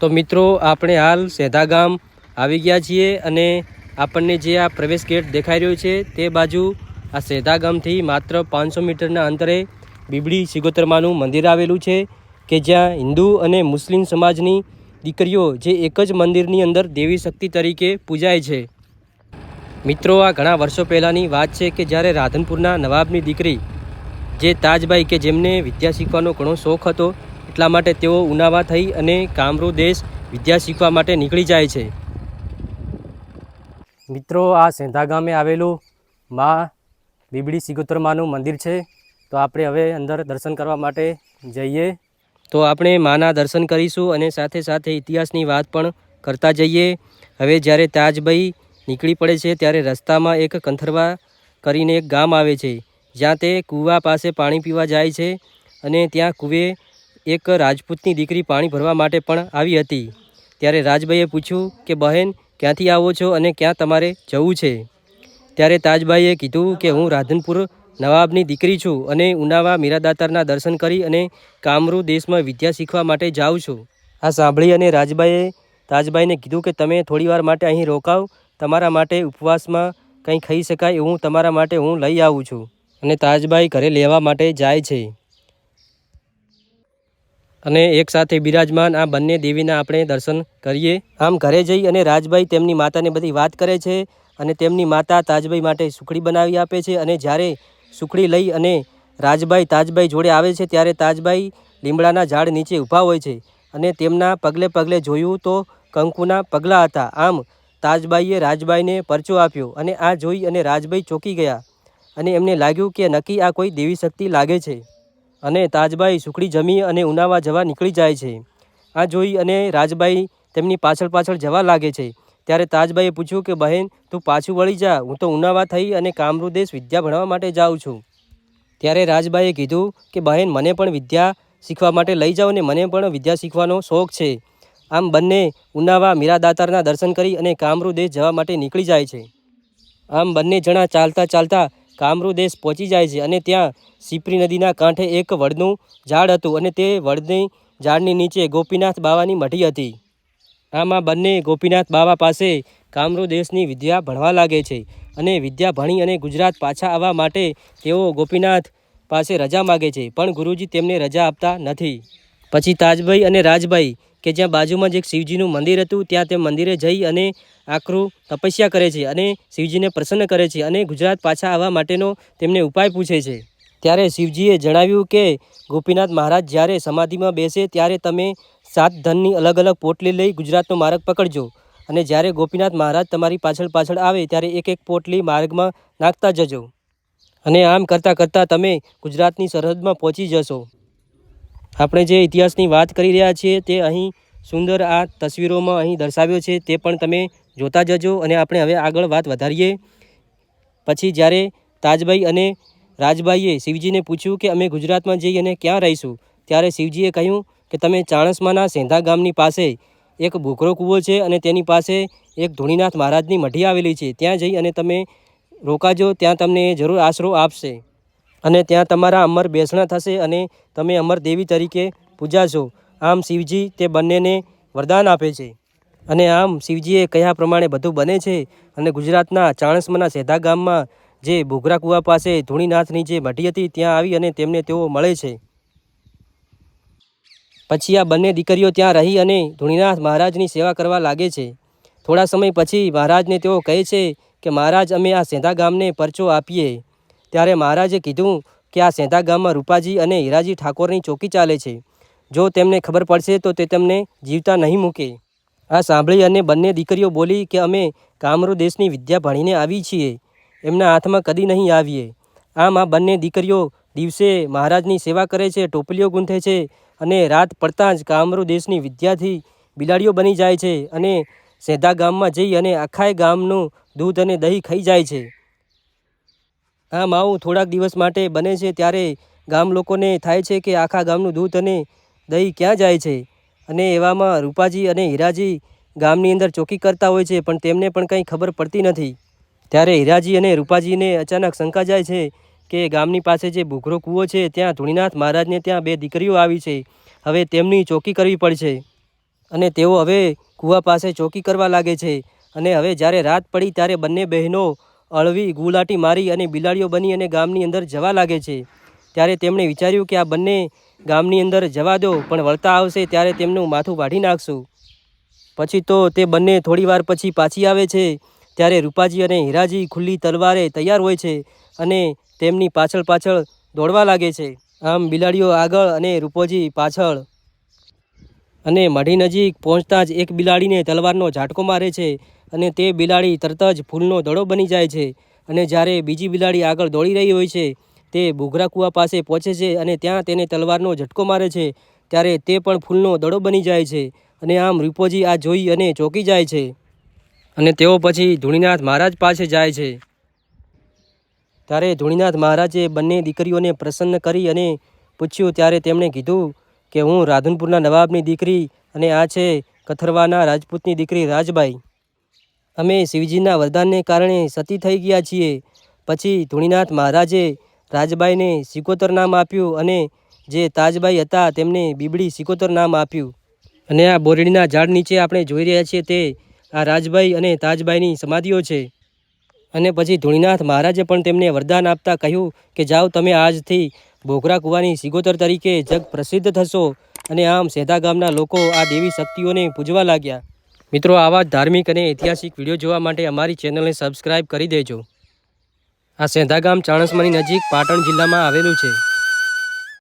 તો મિત્રો, આપણે હાલ સેધા ગામ આવી ગયા છીએ અને આપણને જે આ પ્રવેશ ગેટ દેખાઈ રહ્યો છે, તે બાજુ આ સેધા ગામથી માત્ર પાંચસો મીટરના અંતરે બીબડી સિગોતરમાનું મંદિર આવેલું છે, કે જ્યાં હિન્દુ અને મુસ્લિમ સમાજની દીકરીઓ જે એક જ મંદિરની અંદર દેવી શક્તિ તરીકે પૂજાય છે. મિત્રો, આ ઘણા વર્ષો પહેલાંની વાત છે કે જ્યારે રાધનપુરના નવાબની દીકરી જે તાજબાઈ કે જેમને વિદ્યા શીખવાનો ઘણો શોખ હતો એટલા માટે તેઓ ઉનાવા થઈ અને કામરૂ દેશ વિદ્યા શીખવા માટે નીકળી જાય છે. મિત્રો, આ સેંધા ગામે આવેલું મા બીબડી સિગોતરમાનું મંદિર છે. તો આપણે હવે અંદર દર્શન કરવા માટે જઈએ. તો આપણે માના દર્શન કરીશું અને સાથે સાથે ઇતિહાસની વાત પણ કરતા જઈએ. હવે જ્યારે તાજભાઈ નીકળી પડે છે, ત્યારે રસ્તામાં એક કંથરવા કરીને એક ગામ આવે છે. જ્યાં તે કૂવા પાસે પાણી પીવા જાય છે અને ત્યાં કૂવે એક રાજપૂતની દીકરી પાણી ભરવા માટે પણ આવી હતી. ત્યારે રાજભાઈએ પૂછ્યું કે, બહેન, ક્યાંથી આવો છો અને ક્યાં તમારે જવું છે? ત્યારે તાજભાઈએ કીધું કે, હું રાધનપુર નવાબની દીકરી છું અને ઉનાવા મીરાદાતારના દર્શન કરી અને કામરૂ દેશમાં વિદ્યા શીખવા માટે જાઉં છું. આ સાંભળી અને રાજભાઈએ તાજભાઈને કીધું કે, તમે થોડીવાર માટે અહીં રોકાવ, તમારા માટે ઉપવાસમાં કંઈ ખાઈ શકાય એવું તમારા માટે હું લઈ આવું છું. અને તાજભાઈ ઘરે લેવા માટે જાય છે. અને એકસાથે બિરાજમાન આ બંને દેવીના આપણે દર્શન કરીએ. આમ ઘરે જઈ અને રાજભાઈ તેમની માતાને બધી વાત કરે છે અને તેમની માતા તાજભાઈ માટે સુખડી બનાવી આપે છે અને જ્યારે સુખડી લઈ અને રાજભાઈ તાજભાઈ જોડે આવે છે ત્યારે તાજભાઈ લીમડાના ઝાડ નીચે ઊભા હોય છે અને તેમના પગલે પગલે જોયું તો કંકુના પગલાં હતા. આમ તાજબાઈએ રાજભાઈને પરચો આપ્યો અને આ જોઈ અને રાજભાઈ ચોંકી ગયા અને એમને લાગ્યું કે નક્કી આ કોઈ દેવી શક્તિ લાગે છે. અને તાજબાઈ સુખડી જમી અને ઉનાવા જવા નીકળી જાય છે. આ જોઈ અને રાજબાઈ તેમની પાછળ પાછળ જવા લાગે છે. ત્યારે તાજબાઈએ પૂછ્યું કે, બહેન, તું પાછું વળી જા. હું તો ઉનાવા થઈ અને કામરૂ દેશ વિદ્યા ભણવા માટે જાઉં છું. ત્યારે રાજબાઈએ કીધું કે, બહેન, મને પણ વિદ્યા શીખવા માટે લઈ જાઓ ને મને પણ વિદ્યા શીખવાનો શોખ છે. આમ બંને ઉનાવા મીરાદાતારના દર્શન કરી અને કામરૂ દેશ જવા માટે નીકળી જાય છે. આમ બંને જણા ચાલતા ચાલતા કામરૂ દેશ પહોંચી જાય છે અને ત્યાં સિપરી નદીના કાંઠે એક વડનું ઝાડ હતું અને તે વડની ઝાડની નીચે ગોપીનાથ બાવાની મઢી હતી. આમાં બંને ગોપીનાથ બાવા પાસે કામરૂ દેશની વિદ્યા ભણવા લાગે છે અને વિદ્યા ભણી અને ગુજરાત પાછા આવવા માટે તેઓ ગોપીનાથ પાસે રજા માગે છે, પણ ગુરુજી તેમને રજા આપતા નથી. પછી તાજભાઈ અને રાજભાઈ કે જ્યાં બાજુમાં જ એક શિવજીનું મંદિર હતું, ત્યાં તે મંદિરે જઈ અને આકરું તપસ્યા કરે છે અને શિવજીને પ્રસન્ન કરે છે અને ગુજરાત પાછા આવવા માટેનો તેમને ઉપાય પૂછે છે. ત્યારે શિવજીએ જણાવ્યું કે, ગોપીનાથ મહારાજ જ્યારે સમાધિમાં બેસે ત્યારે તમે સાત ધનની અલગ અલગ પોટલી લઈ ગુજરાતનો માર્ગ પકડજો. અને જ્યારે ગોપીનાથ મહારાજ તમારી પાછળ પાછળ આવે ત્યારે એક એક પોટલી માર્ગમાં નાખતા જજો. અને આમ કરતાં કરતાં તમે ગુજરાતની સરહદમાં પહોંચી જશો. આપણે જે ઇતિહાસની વાત કરી રહ્યા છીએ તે અહીં સુંદર આ તસવીરોમાં અહીં દર્શાવ્યો છે તે પણ તમે જોતા જજો અને આપણે હવે આગળ વાત વધારીએ. પછી જ્યારે તાજભાઈ અને રાજભાઈએ શિવજીને પૂછ્યું કે અમે ગુજરાતમાં જઈ અને ક્યાં રહીશું, ત્યારે શિવજીએ કહ્યું કે તમે ચાણસમાના સેંધા ગામની પાસે એક ભૂખરો કૂવો છે અને તેની પાસે એક ધૂણીનાથ મહારાજની મઢી આવેલી છે. ત્યાં જઈ અને તમે રોકાજો, ત્યાં તમને જરૂર આશરો આપશે. અને ત્યાં તમારા અમર બેસણા થશે અને તમે અમર દેવી તરીકે પૂજાશો. આમ શિવજી તે બંનેને વરદાન આપે છે. અને આમ શિવજીએ કહ્યા પ્રમાણે બધું બને છે અને ગુજરાતના ચાણસમાના સેધા ગામમાં જે ભૂગરા કુવા પાસે ધૂણીનાથની જે મઢી હતી ત્યાં આવી અને તેમને તેઓ મળે છે. પછી આ બંને દીકરીઓ ત્યાં રહી અને ધૂણીનાથ મહારાજની સેવા કરવા લાગે છે. થોડા સમય પછી મહારાજને તેઓ કહે છે કે, મહારાજ, અમે આ સેંધા ગામને પરચો આપીએ. ત્યારે મહારાજે કીધું કે આ સેંધા ગામમાં રૂપાજી અને હીરાજી ઠાકોરની ચોકી ચાલે છે. જો તેમને ખબર પડશે તો તે તેમને જીવતા નહીં મૂકે. આ સાંભળી અને બંને દીકરીઓ બોલી કે અમે કામરૂ દેશની વિદ્યા ભણીને આવી છીએ. એમના હાથમાં કદી નહીં આવીએ. આમ આ બંને દીકરીઓ દિવસે મહારાજની સેવા કરે છે, ટોપલીઓ ગૂંથે છે અને રાત પડતાં જ કામરૂ દેશની વિદ્યાથી બિલાડીઓ બની જાય છે અને સેધા ગામમાં જઈ અને આખાય ગામનું દૂધ અને દહીં ખાઈ જાય છે. આમ માવું થોડાક દિવસ માટે બને છે ત્યારે ગામ લોકોને થાય છે કે આખા ગામનું દૂધ અને દહીં ક્યાં જાય છે. અને એવામાં રૂપાજી અને હીરાજી ગામની અંદર ચોકી કરતા હોય છે, પણ તેમને પણ કંઈ ખબર પડતી નથી. ત્યારે હીરાજી અને રૂપાજીને અચાનક શંકા જાય છે કે ગામની પાસે જે ભૂખરો કૂવો છે, ત્યાં ધૂણીનાથ મહારાજને ત્યાં બે દીકરીઓ આવી છે. હવે તેમની ચોકી કરવી પડશે. અને તેઓ હવે કૂવા પાસે ચોકી કરવા લાગે છે. અને હવે જ્યારે રાત પડી ત્યારે બંને બહેનો અળવી, ગુલાટી મારી અને બિલાડીઓ બની અને ગામની અંદર જવા લાગે છે. ત્યારે તેમણે વિચાર્યું કે આ બંને ગામની અંદર જવા દો, પણ વળતા આવશે ત્યારે તેમનું માથું વાઢી નાખશું. પછી તો તે બંને થોડીવાર પછી પાછી આવે છે, ત્યારે રૂપાજી અને હીરાજી ખુલ્લી તલવારે તૈયાર હોય છે અને તેમની પાછળ પાછળ દોડવા લાગે છે. આમ બિલાડીઓ આગળ અને રૂપોજી પાછળ અને મઢી નજીક પહોંચતા જ એક બિલાડીને તલવારનો ઝાટકો મારે છે. અને તે બિલાડી તરત જ ફૂલનો દડો બની જાય છે. અને જ્યારે બીજી બિલાડી આગળ દોડી રહી હોય છે, તે ભૂઘરા કૂવા પાસે પહોંચે છે અને ત્યાં તેને તલવારનો ઝટકો મારે છે, ત્યારે તે પણ ફૂલનો દડો બની જાય છે. અને આમ રૂપોજી આ જોઈ અને ચોંકી જાય છે. અને તેઓ પછી ધૂણીનાથ મહારાજ પાસે જાય છે. ત્યારે ધૂણીનાથ મહારાજે બંને દીકરીઓને પ્રસન્ન કરી અને પૂછ્યું, ત્યારે તેમણે કીધું કે, હું રાધનપુરના નવાબની દીકરી અને આ છે કથરવાના રાજપૂતની દીકરી રાજબાઈ. અમે શિવજીના વરદાનને કારણે સતી થઈ ગયા છીએ. પછી ધૂણીનાથ મહારાજે રાજબાઈને સિકોતર નામ આપ્યું અને જે તાજબાઈ હતા તેમને બીબડી સિકોતર નામ આપ્યું. અને આ બોરડીના ઝાડ નીચે આપણે જોઈ રહ્યા છીએ તે આ રાજબાઈ અને તાજબાઈની સમાધિઓ છે. અને પછી ધૂણીનાથ મહારાજે પણ તેમને વરદાન આપતા કહ્યું કે જાઓ તમે આજથી ભોગરા કુવાની સિગોતર તરીકે જગ પ્રસિદ્ધ થશો. અને આમ સેધા ગામના લોકો આ દેવી શક્તિઓને પૂજવા લાગ્યા. મિત્રો, આવા ધાર્મિક અને ઐતિહાસિક વીડિયો જોવા માટે અમારી ચેનલને સબસ્ક્રાઈબ કરી દેજો. આ સેંધા ગામ ચાણસમાની નજીક પાટણ જિલ્લામાં આવેલું છે.